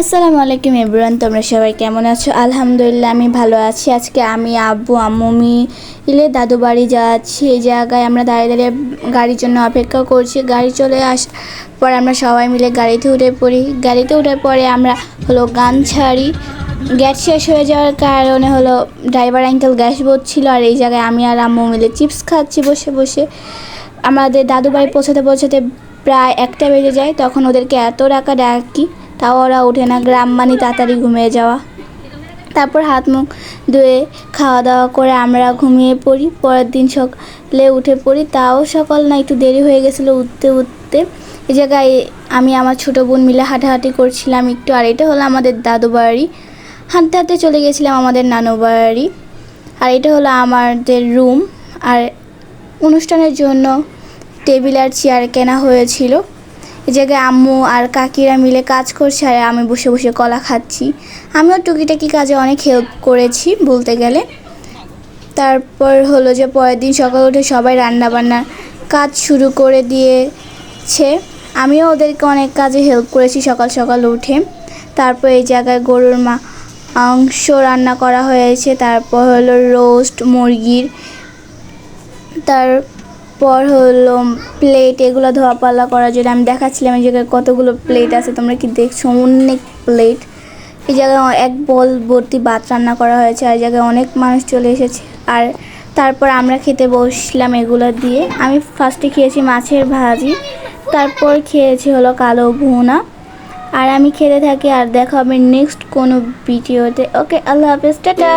আসসালামু আলাইকুম এভরিওয়ান, তোমরা সবাই কেমন আছো? আলহামদুলিল্লাহ, আমি ভালো আছি। আজকে আমি, আব্বু, আম্মু ইলে দাদু বাড়ি যাচ্ছি। এই জায়গায় আমরা দাঁড়িয়ে দাঁড়িয়ে গাড়ির জন্য অপেক্ষা করছি। গাড়ি চলে আস, পর আমরা সবাই মিলে গাড়িতে উঠে পড়ি। গাড়িতে উঠার পরে আমরা হলো গান ছাড়ি। গ্যাস শেষ হয়ে যাওয়ার কারণে হলো ড্রাইভার আঙ্কেল গ্যাস ভরছিল আর এই জায়গায় আমি আর আম্মু মিলে চিপস খাচ্ছি বসে বসে। আমাদের দাদু বাড়ি পৌঁছাতে পৌঁছাতে প্রায় একটা বেজে যায়। তখন ওদেরকে এত টাকা ডাকি তাও ওরা ওঠে না, গ্রাম মানে তাড়াতাড়ি ঘুমিয়ে যাওয়া। তারপর হাত মুখ ধুয়ে খাওয়া দাওয়া করে আমরা ঘুমিয়ে পড়ি। পরের দিন সকালে উঠে পড়ি। তাও সকাল না, একটু দেরি হয়ে গেছিল উঠতে উঠতে। এই জায়গায় আমি আমার ছোটো বোন মিলে হাঁটাহাঁটি করছিলাম একটু, আর এটা হলো আমাদের দাদু বাড়ি। হাঁটতে হাঁটতে চলে গেছিলাম আমাদের নানু বাড়ি। আর এটা হলো আমাদের রুম। আর অনুষ্ঠানের জন্য টেবিল আর চেয়ার কেনা হয়েছিল। এই জায়গায় আম্মু আর কাকিরা মিলে কাজ করছে আর আমি বসে বসে কলা খাচ্ছি। আমিও টুকিটাকি কাজে অনেক হেল্প করেছি বলতে গেলে। তারপর হলো যে পরের দিন সকাল উঠে সবাই রান্না বান্নার কাজ শুরু করে দিয়েছে। আমিও ওদেরকে অনেক কাজে হেল্প করেছি সকাল সকাল উঠে। তারপর এই জায়গায় গরুর মা মাংস রান্না করা হয়েছে। তারপর হলো রোস্ট মুরগির। তারপর হলো প্লেট এগুলো ধোয়া পাল্লা করার জন্য আমি দেখাচ্ছিলাম এই জায়গায় কতগুলো প্লেট আছে, তোমরা কি দেখছ? অনেক প্লেট এই জায়গায় এক বল ভর্তি ভাত রান্না করা হয়েছে আর জায়গায় অনেক মানুষ চলে এসেছে। আর তারপর আমরা খেতে বসলাম এগুলো দিয়ে। আমি ফার্স্টে খেয়েছি মাছের ভাজি, তারপর খেয়েছি হলো কালো ভুনা। আর আমি খেতে থাকি আর দেখা হবে নেক্সট কোনো ভিডিওতে। ওকে আল্লাহ হাফেজ, টাটা!